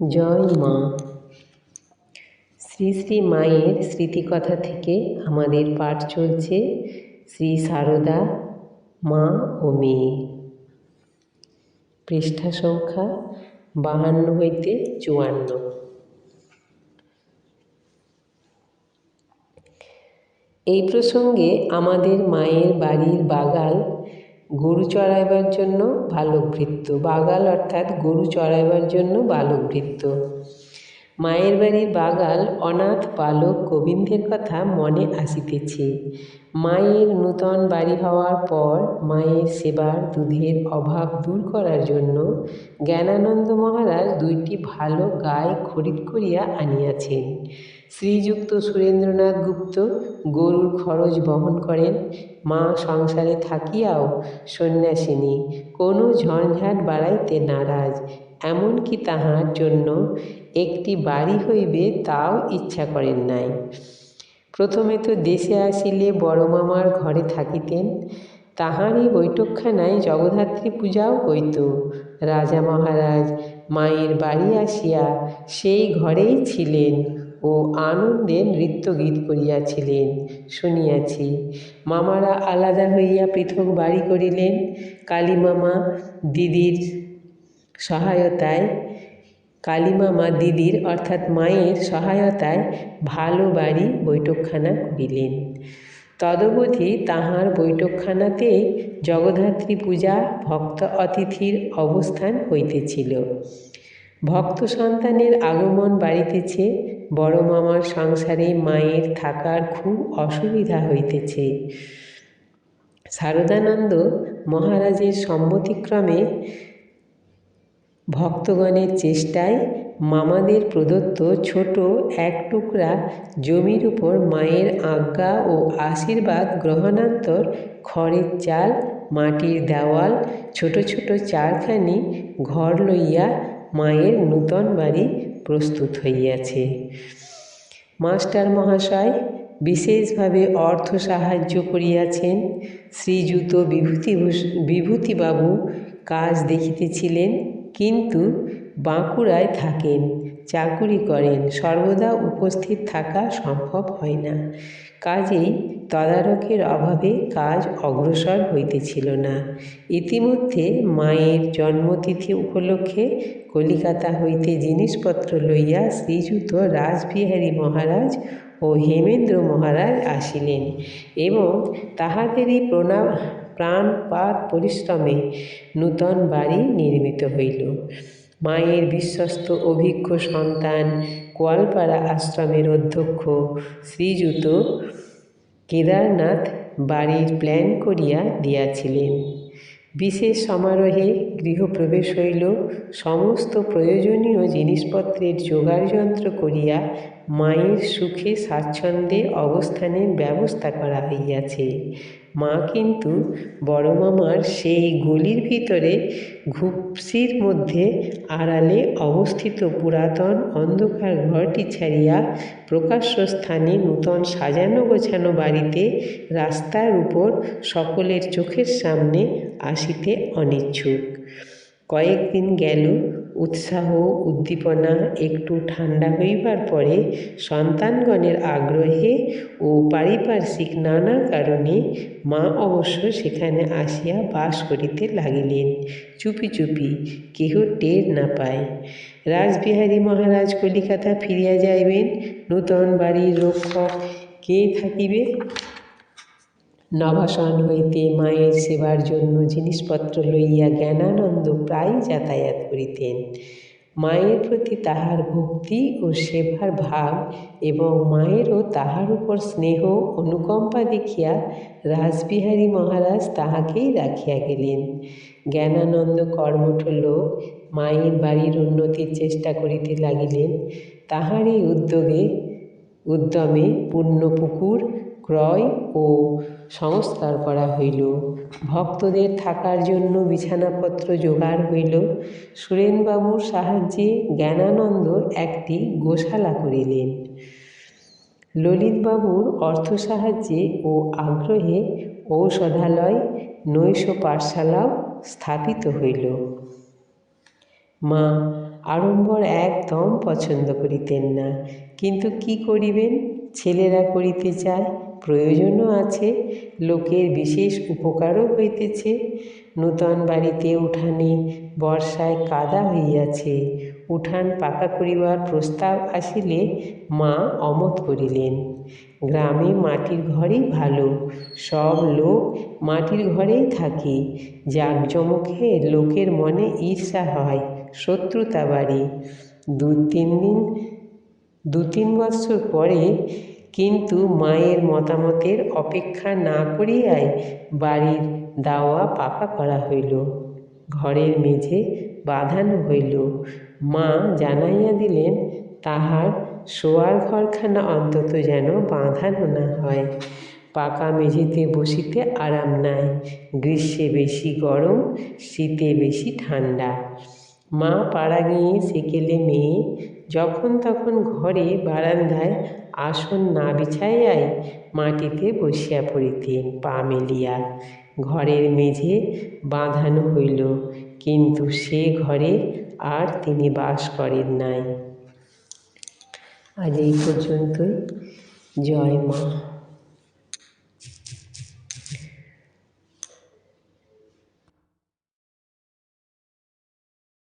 জয় মা। শ্রী শ্রী মায়ের স্মৃতিকথা থেকে আমাদের পাঠ চলছে শ্রী সারদা, মা ও মেয়ে। পৃষ্ঠা সংখ্যা বাহান্ন হইতে চুয়ান্ন। এই প্রসঙ্গে আমাদের মায়ের বাড়ির বাগাল গরু চড়াইবার জন্য বালকভৃত্য বাগাল অর্থাৎ গরু চড়াইবার জন্য বালকভৃত্য মায়ের বাড়ির বাগাল অনাথ বালক গোবিন্দের কথা মনে আসিতেছে। মায়ের নূতন বাড়ি হওয়ার পর মায়ের সেবার দুধের অভাব দূর করার জন্য জ্ঞানানন্দ মহারাজ দুইটি ভালো গাই খরিদ করিয়া আনিয়াছেন। শ্রীযুক্ত সুরেন্দ্রনাথ গুপ্ত গরুর খরচ বহন করেন। মা সংসারে থাকিয়াও সন্ন্যাসিনী, কোনো ঝঞ্ঝাট বাড়াইতে নারাজ। এমনকি তাহার জন্য একটি বাড়ি হইবে তাও ইচ্ছা করেন নাই। প্রথমে তো দেশে আসিলে বড় মামার ঘরে থাকিতেন, তাহারই বৈঠকখানায় জগদ্ধাত্রী পূজাও হইত। রাজা মহারাজ মায়ের বাড়ি আসিয়া সেই ঘরেই ছিলেন ও আনন্দে নৃত্য গীত করিয়াছিলেন, শুনিয়াছি। মামারা আলাদা হইয়া পৃথক বাড়ি করিলেন, কালীমামা, দিদির সহায়তায় কালীমামা দিদির অর্থাৎ মায়ের সহায়তায় ভালো বাড়ি বৈঠকখানা করিলেন। তদবধি তাহার বৈঠকখানাতেই জগদ্ধাত্রী পূজা ভক্ত অতিথির অবস্থান হইতেছিল। ভক্ত সন্তানের আগমন বাড়িতেছে, বড় মামার সংসারে মায়ের থাকার খুব অসুবিধা হইতেছে। শারদানন্দ মহারাজের সম্মতিক্রমে ভক্তগণের চেষ্টায় মামাদের প্রদত্ত ছোট এক টুকরা জমির উপর মায়ের আজ্ঞা ও আশীর্বাদ গ্রহণান্তর, খড়ের চাল, মাটির দেওয়াল, ছোট ছোট চারখানি ঘর লইয়া মায়ের নূতন বাড়ি প্রস্তুত হইয়াছে। মাস্টার মহাশয় বিশেষভাবে অর্থ সাহায্য করিয়াছেন। শ্রীযুত বিভূতিভূষ বিভূতিবাবু কাজ দেখিতেছিলেন। কিন্তু বাঁকুড়ায় থাকেন, চাকুরি করেন, সর্বদা উপস্থিত থাকা সম্ভব হয় না। কাজেই তদারকের অভাবে কাজ অগ্রসর হইতেছিল না। ইতিমধ্যে মায়ের জন্মতিথি উপলক্ষে কলিকাতা হইতে জিনিসপত্র লইয়া শ্রীযুত রাসবিহারী মহারাজ ও হেমেন্দ্র মহারাজ আসিলেন এবং তাহাদেরই প্রণাম প্রাণপাত পরিশ্রমে নূতন বাড়ি নির্মিত হইল। মায়ের বিশ্বস্ত অভিজ্ঞ সন্তান কোয়ালপাড়া আশ্রমের অধ্যক্ষ শ্রীযুত কেদারনাথ বাড়ির প্ল্যান করিয়া দিয়াছিলেন। বিশেষ সমারোহে গৃহপ্রবেশ হইল। সমস্ত প্রয়োজনীয় জিনিসপত্রের যোগাড়যন্ত্র করিয়া মায়ের সুখে স্বাচ্ছন্দ্যে অবস্থানের ব্যবস্থা করা হইয়াছে। মা কিন্তু বড় মামার সেই গলির ভিতরে ঘুপসির মধ্যে আড়ালে অবস্থিত পুরাতন অন্ধকার ঘরটি ছাড়িয়া প্রকাশ্য স্থানে নূতন সাজানো গোছানো বাড়িতে রাস্তার উপর সকলের চোখের সামনে আসিতে অনিচ্ছুক। কয়েকদিন গেল উৎসাহ, উদ্দীপনা একটু ঠান্ডা হইবার পরে সন্তানগণের আগ্রহে ও পারিপার্শ্বিক নানা কারণে মা অবশ্য সেখানে আসিয়া বাস করিতে লাগিলেন। চুপি চুপি কেহ টের না পায়। রাসবিহারী মহারাজ কলিকাতা ফিরিয়া যাইবেন। নূতন বাড়ির রক্ষক কে থাকিবে? নবাসন হইতে মায়ের সেবার জন্য জিনিসপত্র লইয়া জ্ঞানানন্দ প্রায় যাতায়াত করিতেন। মায়ের প্রতি তাহার ভক্তি ও সেবার ভাব এবং মায়েরও তাহার উপর স্নেহ, অনুকম্পা দেখিয়া রাসবিহারী মহারাজ তাহাকেই রাখিয়া গেলেন। জ্ঞানানন্দ কর্মঠ লোক, মায়ের বাড়ির উন্নতির চেষ্টা করিতে লাগিলেন। তাহার এই উদ্যোগে, উদ্যমে পুণ্যপুকুর ক্রয় ও সংস্কার করা হইল। ভক্তদের থাকার জন্য বিছানাপত্র জোগাড় হইল। সুরেনবাবুর সাহায্যে জ্ঞানানন্দ একটি গোশালা করিলেন। ললিতবাবুর অর্থ সাহায্যে ও আগ্রহে ঔষধালয়, নৈশ পাঠশালাও স্থাপিত হইল। মা, আড়ম্বর একদম পছন্দ করিতেন না। কিন্তু কি করিবেন? ছেলেরা করিতে চায় প্রয়োজনও আছে। লোকের বিশেষ উপকারও হইতেছে। নূতন বাড়িতে উঠানে বর্ষায় কাদা হইয়াছে। উঠান পাকা করিবার প্রস্তাব আসিলে মা অমত করিলেন। গ্রামে মাটির ঘরই ভালো। সব লোক মাটির ঘরেই থাকে। জাঁকজমকে লোকের মনে ঈর্ষা হয়, শত্রুতা বাড়ে। দু তিন দিন দু তিন বৎসর পরে কিন্তু মায়ের মতামতের অপেক্ষা না করিয়াই বাড়ির দাওয়া পাকা করা হইল। ঘরের মেঝে বাঁধানো হইল। মা জানাইয়া দিলেন, তাহার শোয়ার ঘরখানা অন্তত যেন বাঁধানো না হয়। পাকা মেঝেতে বসিতে আরাম নাই। গ্রীষ্মে বেশি গরম, শীতে বেশি ঠান্ডা। মা পাড়া গিয়ে সেকেলে মেয়ে যখন তখন ঘরে বারান্দায় আসন না বিছাইয়াই মাটিতে বসিয়া পড়িতেন পা মেলিয়া। ঘরের মেঝে বাঁধানো হইল, কিন্তু সে ঘরে আর তিনি বাস করেন নাই। আজ এই পর্যন্তই। জয় মা।